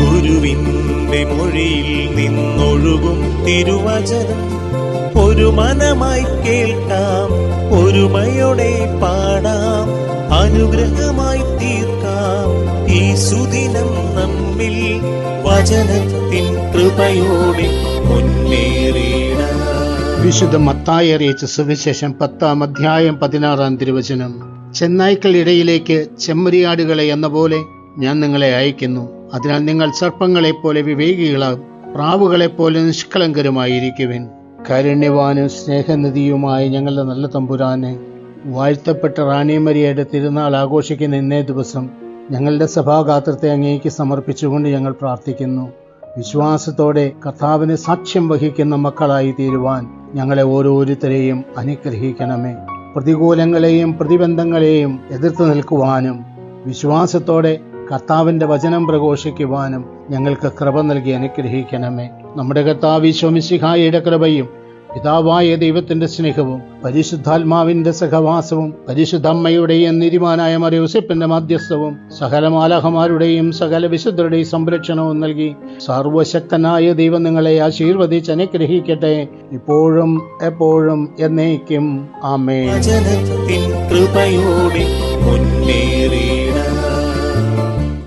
ഗുരുവിന്റെ മൊഴിയിൽ നിന്നൊഴുകും തിരുവചനം. ഒരു മനമായി കേൾക്കാം ഒരുമയോടെ പാടാം അനുഗ്രഹമായി തീർക്കാം. ഈ സുദിനം നമ്മിൽ വചനത്തിൻ കൃപയോടെ മുന്നേറിയിടാം വിശുദ്ധ മത്തായ അറിയിച്ച സുവിശേഷം പത്താം അധ്യായം പതിനാറാം തിരുവചനം. ചെന്നായ്ക്കൾ ഇടയിലേക്ക് ചെമ്മരിയാടുകളെ എന്ന പോലെ ഞാൻ നിങ്ങളെ അയക്കുന്നു. അതിനാൽ നിങ്ങൾ സർപ്പങ്ങളെ പോലെ വിവേകികളാകും. പ്രാവുകളെ പോലെ നിഷ്കളങ്കരുമായിരിക്കുവിൻ. കാരുണ്യവാനും സ്നേഹനിധിയുമായ ഞങ്ങളുടെ നല്ല തമ്പുരാനെ വാഴ്ത്തപ്പെട്ട റാണിമരിയയുടെ തിരുനാൾ ആഘോഷിക്കുന്ന ഇന്നേ ദിവസം ഞങ്ങളുടെ സഭാഗാത്രത്തെ അങ്ങേക്ക് സമർപ്പിച്ചുകൊണ്ട് ഞങ്ങൾ പ്രാർത്ഥിക്കുന്നു. വിശ്വാസത്തോടെ കർത്താവിന് സാക്ഷ്യം വഹിക്കുന്ന മക്കളായി തീരുവാൻ ഞങ്ങളെ ഓരോരുത്തരെയും അനുഗ്രഹിക്കണമേ. പ്രതികൂലങ്ങളെയും പ്രതിബന്ധങ്ങളെയും എതിർത്ത് നിൽക്കുവാനും വിശ്വാസത്തോടെ കർത്താവിന്റെ വചനം പ്രഘോഷിക്കുവാനും ഞങ്ങൾക്ക് കൃപ നൽകി അനുഗ്രഹിക്കണമേ. നമ്മുടെ കർത്താവ് ഈശോമിശിഹായുടെ കൃപയും പിതാവായ ദൈവത്തിന്റെ സ്നേഹവും പരിശുദ്ധാത്മാവിന്റെ സഹവാസവും പരിശുദ്ധമ്മയുടെയും നിരിമാനായ മറിയൂസിപ്പിന്റെ മധ്യസ്ഥവും സകല മാലാഹമാരുടെയും സകല വിശുദ്ധരുടെയും സംരക്ഷണവും നൽകി സർവശക്തനായ ദൈവം നിങ്ങളെ ആശീർവദിച്ച് അനുഗ്രഹിക്കട്ടെ. ഇപ്പോഴും എപ്പോഴും എന്നേക്കും. ആമേ കൃപയോടെ മുന്നേറി